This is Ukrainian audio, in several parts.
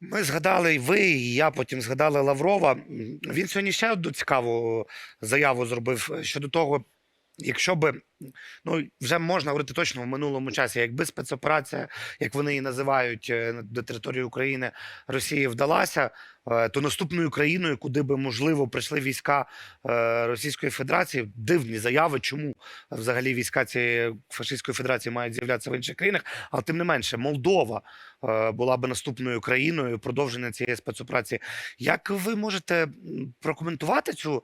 Ми згадали і ви, і я потім згадали Лаврова. Він сьогодні ще одну цікаву заяву зробив е, щодо того, якщо би ну вже можна говорити точно в минулому часі, якби спецоперація, як вони її називають е, до території України Росії вдалася, е, то наступною країною, куди би можливо прийшли війська е, Російської Федерації, дивні заяви, чому взагалі війська цієї фашистської федерації мають з'являтися в інших країнах, але тим не менше, Молдова була би наступною країною продовження цієї спецоперації. Як ви можете прокоментувати цю,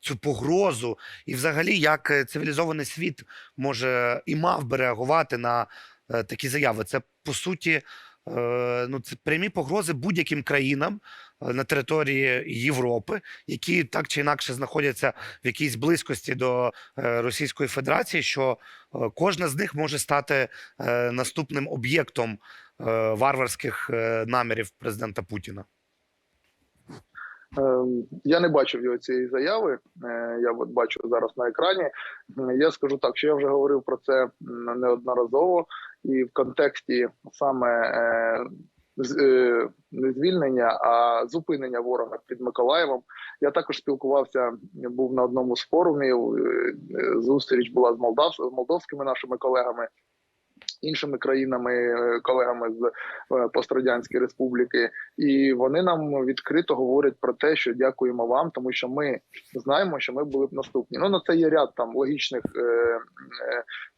цю погрозу, і взагалі як е, цивілізований світ може і мав би реагувати на е, такі заяви? Це по суті. е, Ну, це прямі погрози будь-яким країнам на території Європи, які так чи інакше знаходяться в якійсь близькості до Російської Федерації, що кожна з них може стати наступним об'єктом варварських намірів президента Путіна. Ем, Я не бачив його цієї заяви. Е, Я от бачу зараз на екрані. Я скажу так, що я вже говорив про це неодноразово, і в контексті саме е, е, не звільнення, а зупинення ворога під Миколаєвом. Я також спілкувався, був на одному з форумів. Зустріч була з Молдав, з молдовськими нашими колегами. Іншими країнами, е, колегами з е, пострадянської республіки, і вони нам відкрито говорять про те, що дякуємо вам, тому що ми знаємо, що ми були б наступні. Ну на це є ряд там логічних е, е,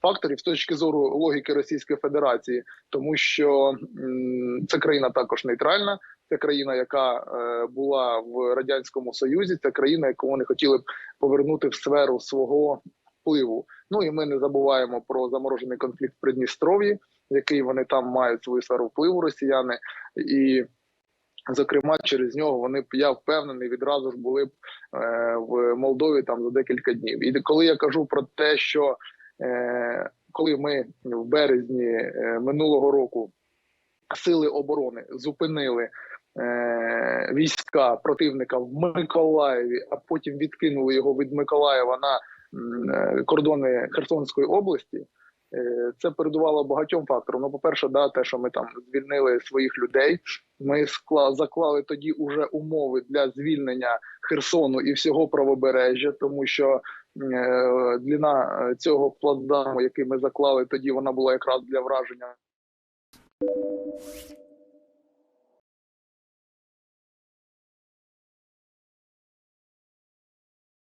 факторів з точки зору логіки Російської Федерації, тому що м, це країна також нейтральна. Це країна, яка е, була в радянському союзі. Це країна, яку вони хотіли б повернути в сферу свого впливу. Ну і ми не забуваємо про заморожений конфлікт в Придністров'ї, який вони там мають свою сферу впливу росіяни, і зокрема через нього вони б я впевнений відразу ж були б е, в Молдові там за декілька днів. І коли я кажу про те, що е, коли ми в березні е, минулого року сили оборони зупинили. е, Війська противника в Миколаєві, а потім відкинули його від Миколаєва на кордони Херсонської області. Е, Це передувало багатьом факторам. Ну, по-перше, да, те, що ми там звільнили своїх людей. Ми скла заклали тоді уже умови для звільнення Херсону і всього правобережжя, тому що е, длина е, цього плацдарму, який ми заклали тоді, вона була якраз для враження